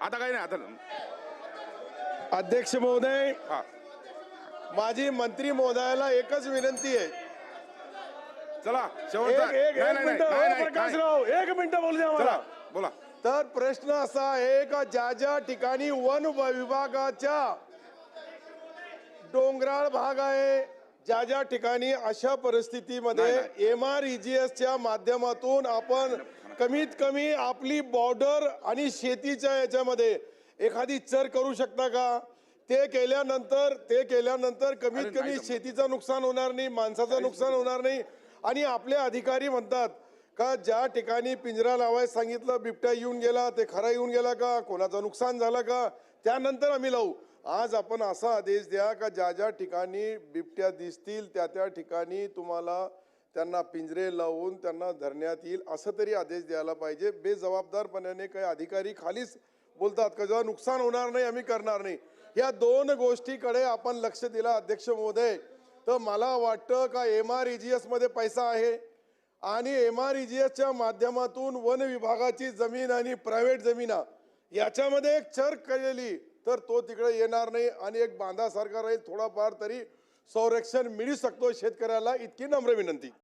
आता काही नाही आता अध्यक्ष महोदय हा. माझी मंत्री महोदयाला एकच विनंती आहे. चला प्रकाशराव एक मिनिट बोलू द्या मला. बोला. तर प्रश्न असा आहे का ज्या ज्या ठिकाणी वन विभागाच्या डोंगराळ भाग आहे ज्या ज्या ठिकाणी अशा परिस्थितीमध्ये एम आर च्या माध्यमातून आपण कमीत कमी आपली बॉर्डर आणि शेतीच्या याच्यामध्ये एखादी चर करू शकता का? ते केल्यानंतर ते केल्यानंतर कमीत कमी. शेतीचं नुकसान होणार नाही माणसाचं नुकसान होणार नाही. आणि आपले अधिकारी म्हणतात का ज्या ठिकाणी पिंजरा लावायला सांगितलं बिबट्या येऊन गेला ते खरा येऊन गेला का कोणाचं नुकसान झालं का त्यानंतर आम्ही लावू. आज आपण असा आदेश द्या का ज्या ज्या ठिकाणी बिबट्या दिसतील त्या त्या ठिकाणी तुम्हाला त्यांना पिंजरे लावून त्यांना धरण्यात येईल असं तरी आदेश द्यायला पाहिजे. बेजबाबदारपणाने काही अधिकारी खालीच बोलतात का जेव्हा नुकसान होणार नाही आम्ही करणार नाही. या दोन गोष्टीकडे आपण लक्ष दिलं अध्यक्ष महोदय. तर मला वाटतं का एम आर ई जी मध्ये पैसा आहे आणि एम आर ई जी एसच्या माध्यमातून वन विभागाची जमीन आणि प्रायव्हेट जमीना याच्यामध्ये एक चर केलेली तर तो तिकडे येणार नाही आणि एक बांधासारखा राहील. थोडाफार तरी संरक्षण मिळू शकतो शेतकऱ्याला इतकी नम्र विनंती.